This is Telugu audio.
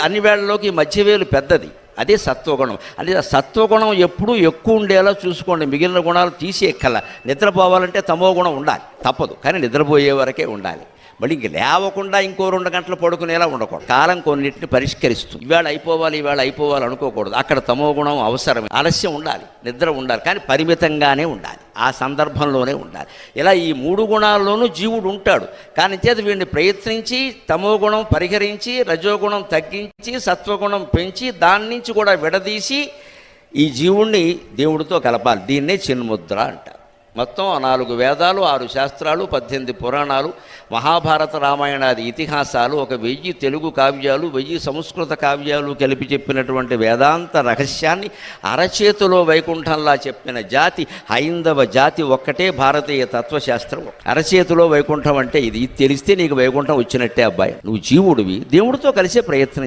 అన్ని వేళల్లోకి మధ్యవేలు పెద్దది. అదే సత్వగుణం. అంటే సత్వగుణం ఎప్పుడూ ఎక్కువ ఉండేలా చూసుకోండి. మిగిలిన గుణాలు తీసి ఎక్కల. నిద్రపోవాలంటే తమో గుణం ఉండాలి. తప్పదు. కానీ నిద్రపోయే వరకే ఉండాలి. మళ్ళీ ఇంక లేవకుండా ఇంకో రెండు గంటలు పడుకునేలా ఉండకూడదు. కాలం కొన్నింటిని పరిష్కరిస్తుంది. ఇవాళ అయిపోవాలి ఇవాళ అయిపోవాలి అనుకోకూడదు. అక్కడ తమో గుణం అవసరం ఆలస్యం ఉండాలి. నిద్ర ఉండాలి. కానీ పరిమితంగానే ఉండాలి. ఆ సందర్భంలోనే ఉండాలి. ఇలా ఈ మూడు గుణాల్లోనూ జీవుడు ఉంటాడు. కానీ చేత వీడిని ప్రయత్నించి తమో గుణం పరిహరించి రజోగుణం తగ్గించి సత్వగుణం పెంచి దాని నుంచి కూడా విడదీసి ఈ జీవుణ్ణి దేవుడితో కలపాలి. దీన్నే చిన్ముద్ర అంటారు. మొత్తం నాలుగు వేదాలు ఆరు శాస్త్రాలు పద్దెనిమిది పురాణాలు మహాభారత రామాయణాది ఇతిహాసాలు ఒక వెయ్యి తెలుగు కావ్యాలు వెయ్యి సంస్కృత కావ్యాలు కలిపి చెప్పినటువంటి వేదాంత రహస్యాన్ని అరచేతిలో వైకుంఠంలా చెప్పిన జాతి హైందవ జాతి ఒక్కటే భారతీయ తత్వశాస్త్రం అరచేతిలో వైకుంఠం అంటే ఇది తెలిస్తే నీకు వైకుంఠం వచ్చినట్టే అబ్బాయి. నువ్వు జీవుడివి. దేవుడితో కలిసే ప్రయత్నం